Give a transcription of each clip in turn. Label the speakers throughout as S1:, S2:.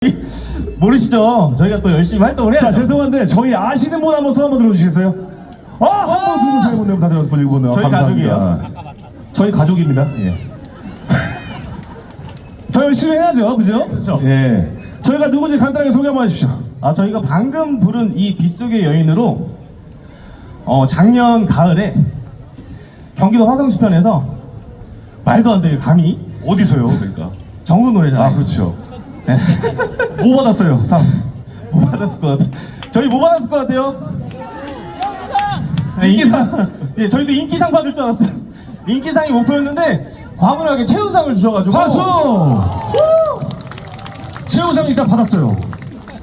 S1: 모르시죠? 저희가 또 열심히 활동을
S2: 자
S1: 해야죠.
S2: 죄송한데 저희 아시는 분 한번 손 한번 들어주시겠어요? 아, 한번 누구세요? 분들 다들 여섯 분 일곱 분
S1: 저희
S2: 감사합니다. 저희 가족입니다. 예. 더 열심히 해야죠, 그죠?
S1: 그렇죠.
S2: 예. 저희가 누군지 간단하게 소개 한번 해주십시오.
S1: 아 저희가 방금 부른 이 빗속의 여인으로 어 작년 가을에 경기도 화성시편에서 말도 안 되게 감히
S2: 어디서요, 그러니까?
S1: 정우 노래잖아요.
S2: 아, 그렇죠.
S1: 네.
S2: 뭐 받았어요, 상?
S1: 뭐 받았을 것 같아? 저희 뭐 받았을 것 같아요? 네, 인기상. 예, 저희도 인기상 받을 줄 알았어요. 인기상이 목표였는데 과분하게 최우상을 주셔가지고
S2: 박수! 최우상 일단 받았어요.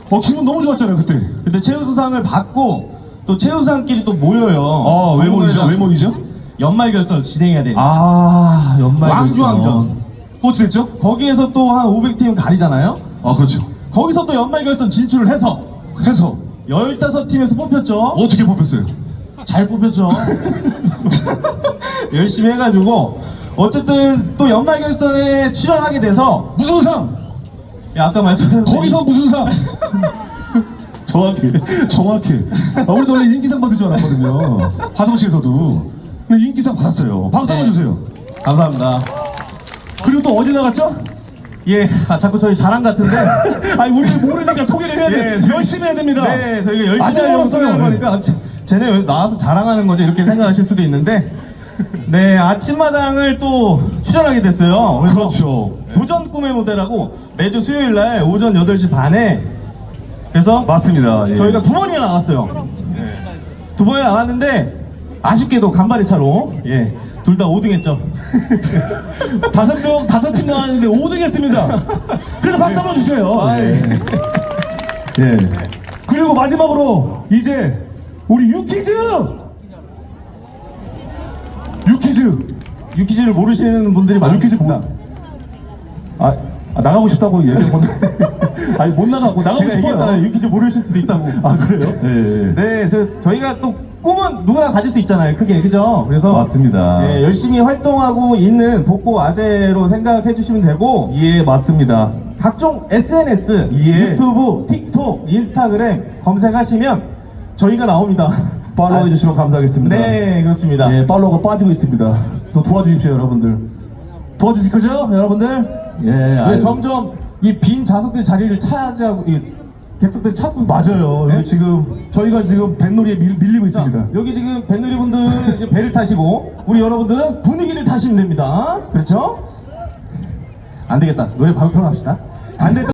S2: 어, 기분 너무 좋았잖아요, 그때.
S1: 근데 최우수상을 받고 또 최우상끼리 또 모여요.
S2: 아, 왜 모이죠? 왜 모이죠?
S1: 연말 결선을 진행해야 되니까.
S2: 아, 연말
S1: 왕중왕전.
S2: 됐죠?
S1: 거기에서 또 한 500팀 가리잖아요.
S2: 아, 그렇죠.
S1: 거기서 또 연말 결선 진출을 해서
S2: 해서
S1: 15팀에서 뽑혔죠.
S2: 어떻게 뽑혔어요?
S1: 잘 뽑혔죠. 열심히 해가지고 어쨌든 또 연말 결선에 출연하게 돼서
S2: 무슨 상?
S1: 예, 아까 말씀하신
S2: 거기서 무슨 상? 정확히, 정확히. 아, 우리도 원래 인기상 받을 줄 알았거든요. 화성시에서도. 근데 인기상 받았어요. 박수 한번
S1: 네.
S2: 주세요.
S1: 감사합니다.
S2: 그리고 또 어디 나갔죠?
S1: 예, 아, 자꾸 저희 자랑 같은데.
S2: 아니, 우리 모르니까 소개를 해야 돼.
S1: 예,
S2: 열심히 해야 됩니다.
S1: 네, 저희가 열심히 하려고. 소개하는 거니까 아, 쟤- 쟤네 왜 나와서 자랑하는 거죠 이렇게 생각하실 수도 있는데 네 아침마당을 또 출연하게 됐어요. 그래서
S2: 그렇죠.
S1: 도전 꿈의 무대라고 매주 수요일 날 오전 8시 반에 그래서
S2: 맞습니다. 예.
S1: 저희가 두 번이나 나갔어요. 두 번이나 나갔는데 아쉽게도 간발의 차로 예. 둘 다 5등 했죠.
S2: 다섯 명, 다섯 팀 나왔는데 5등 했습니다. 그래서 박수 한번 주세요.
S1: 아,
S2: 예. 예. 그리고 마지막으로 이제 우리 유키즈! 유키즈!
S1: 유키즈를 모르시는 분들이
S2: 아, 유키즈 모 아, 아, 나가고 싶다고 얘기했는데. 아니, 못 나가고, 나가고
S1: 제가
S2: 싶어요.
S1: 얘기했잖아요. 유키즈 모르실 수도 있다고.
S2: 아, 그래요? 예. 예.
S1: 네, 저, 저희가 또 꿈은 누구나 가질 수 있잖아요. 크게, 그죠? 그래서.
S2: 맞습니다.
S1: 네, 열심히 활동하고 있는 복고 아재로 생각해 주시면 되고,
S2: 예, 맞습니다.
S1: 각종 SNS,
S2: 예.
S1: 유튜브, 틱톡, 인스타그램 검색하시면 저희가 나옵니다.
S2: 팔로우 해주시면 감사하겠습니다.
S1: 네, 그렇습니다.
S2: 예, 팔로우가 빠지고 있습니다. 또 도와주십시오, 여러분들. 도와주실 거죠, 여러분들? 예,
S1: 네,
S2: 아이고.
S1: 점점 이 빈 좌석들 자리를 차지하고, 이 객석들 찾고.
S2: 맞아요.
S1: 네?
S2: 여기 지금 저희가 지금 뱃놀이에 밀, 밀리고
S1: 자,
S2: 있습니다.
S1: 여기 지금 뱃놀이 분들은 이제 배를 타시고 우리 여러분들은 분위기를 타시면 됩니다. 그렇죠? 안 되겠다. 노래 바로 틀어갑시다. 안 됐다.